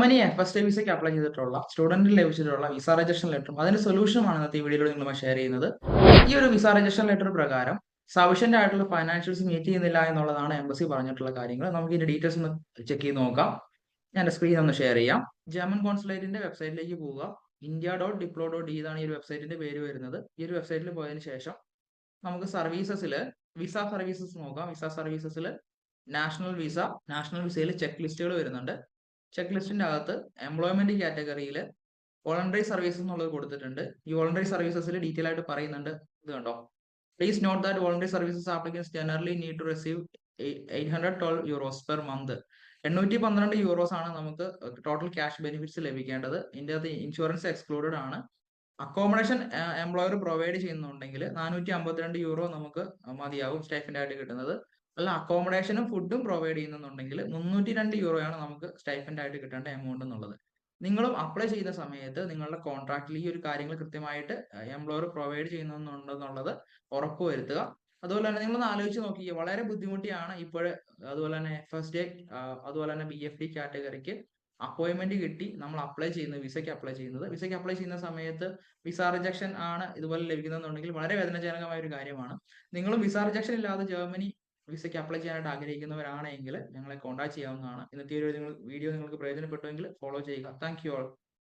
Germany first വിസയ്ക്ക് apply ചെയ്തിട്ടുള്ള. സ്റ്റുഡന്റിന് ലഭിച്ചിട്ടുള്ള വിസ രജിസ്ട്രേഷൻ ലെറ്ററും അതിന്റെ സൊല്യൂഷനുമാണ് ഇന്നത്തെ ഈ വീഡിയോയിൽ നിങ്ങളുമായി ഷെയർ ചെയ്യുന്നത്. ഈ ഒരു വിസ രജിസ്ട്രേഷൻ ലെറ്റർ പ്രകാരം സഫീഷ്യന്റ് ആയിട്ടുള്ള ഫൈനാൻഷ്യൽസ് മീറ്റ് ചെയ്യുന്നില്ല എന്നുള്ളതാണ് എംബസി പറഞ്ഞിട്ടുള്ള കാര്യങ്ങൾ. നമുക്ക് ഇതിന്റെ ഡീറ്റെയിൽസ് ഒന്ന് ചെക്ക് ചെയ്ത് നോക്കാം. ഞാൻ സ്ക്രീൻ ഒന്ന് ഷെയർ ചെയ്യാം. ജർമ്മൻ കോൺസുലേറ്റിന്റെ വെബ്സൈറ്റിലേക്ക് പോവുക. ഇന്ത്യ ഡോട്ട് ഡിപ്ലോ ഡോട്ട് ഇതാണ് ഈ ഒരു വെബ്സൈറ്റിന്റെ പേര് വരുന്നത്. ഈ ഒരു വെബ്സൈറ്റിൽ പോയതിന് ശേഷം നമുക്ക് സർവീസസിൽ വിസ സർവീസസ് നോക്കാം. വിസ സർവീസസിൽ നാഷണൽ വിസ നാഷണൽ വിസയിൽ ചെക്ക് ലിസ്റ്റുകൾ വരുന്നുണ്ട്. ചെക്ക് ലിസ്റ്റിന്റെ അകത്ത് എംപ്ലോയ്മെന്റ് കാറ്റഗറിയിൽ വോളണ്ടറി സർവീസസ് എന്നുള്ളത് കൊടുത്തിട്ടുണ്ട്. ഈ വോളണ്ടറി സർവീസസിൽ ഡീറ്റെയിൽ ആയിട്ട് പറയുന്നുണ്ട്. ഇത് കണ്ടോ? Please note that voluntary services applicants generally need to receive eight hundred twelve euros per month എണ്ണൂറ്റി പന്ത്രണ്ട് യൂറോസ് ആണ് നമുക്ക് ടോട്ടൽ ക്യാഷ് ബെനിഫിറ്റ്സ് ലഭിക്കേണ്ടത്. ഇതിന്റെ അകത്ത് ഇൻഷുറൻസ് എക്സ്ക്ലൂഡഡ് ആണ് അക്കോമഡേഷൻ എംപ്ലോയർ പ്രൊവൈഡ് ചെയ്യുന്നുണ്ടെങ്കിൽ നാനൂറ്റി അമ്പത്തിരണ്ട് യൂറോ നമുക്ക് മതിയാവും സ്റ്റൈഫിന്റെ ആയിട്ട് കിട്ടുന്നത്. അല്ല അക്കോമഡേഷനും ഫുഡും പ്രൊവൈഡ് ചെയ്യുന്നുണ്ടെങ്കിൽ മുന്നൂറ്റി രണ്ട് യൂറോയാണ് നമുക്ക് സ്റ്റൈഫൻഡ് ആയിട്ട് കിട്ടേണ്ട എമൗണ്ട് എന്നുള്ളത്. നിങ്ങളും അപ്ലൈ ചെയ്ത സമയത്ത് നിങ്ങളുടെ കോൺട്രാക്റ്റിൽ ഈ ഒരു കാര്യങ്ങൾ കൃത്യമായിട്ട് എംപ്ലോയർ പ്രൊവൈഡ് ചെയ്യുന്നുണ്ടെന്നുള്ളത് ഉറപ്പുവരുത്തുക അതുപോലെ തന്നെ നിങ്ങളൊന്ന് ആലോചിച്ച് നോക്കി വളരെ ബുദ്ധിമുട്ടിയാണ് ഇപ്പോൾ അതുപോലെ തന്നെ എഫ് എസ് ഡി അതുപോലെ തന്നെ ബി എഫ് ഡി കാറ്റഗറിക്ക് അപ്പോയിന്റ്മെന്റ് കിട്ടി നമ്മൾ അപ്ലൈ ചെയ്യുന്നത് വിസയ്ക്ക് അപ്ലൈ ചെയ്യുന്നത്. വിസയ്ക്ക് അപ്ലൈ ചെയ്യുന്ന സമയത്ത് വിസ റിജക്ഷൻ ആണ് ഇതുപോലെ ലഭിക്കുന്നതെന്നുണ്ടെങ്കിൽ വളരെ വേദനജനകമായ ഒരു കാര്യമാണ്. നിങ്ങളും വിസ റിജക്ഷൻ ഇല്ലാതെ ജർമ്മനി വിസയ്ക്ക് അപ്ലൈ ചെയ്യാനായിട്ട് ആഗ്രഹിക്കുന്നവരാണെങ്കിൽ ഞങ്ങളെ കോൺടാക്ട് ചെയ്യാവുന്നതാണ്. ഇന്നത്തെ ഒരു വീഡിയോ നിങ്ങൾക്ക് പ്രയോജനപ്പെട്ടുവെങ്കിൽ ഫോളോ ചെയ്യുക. Thank you all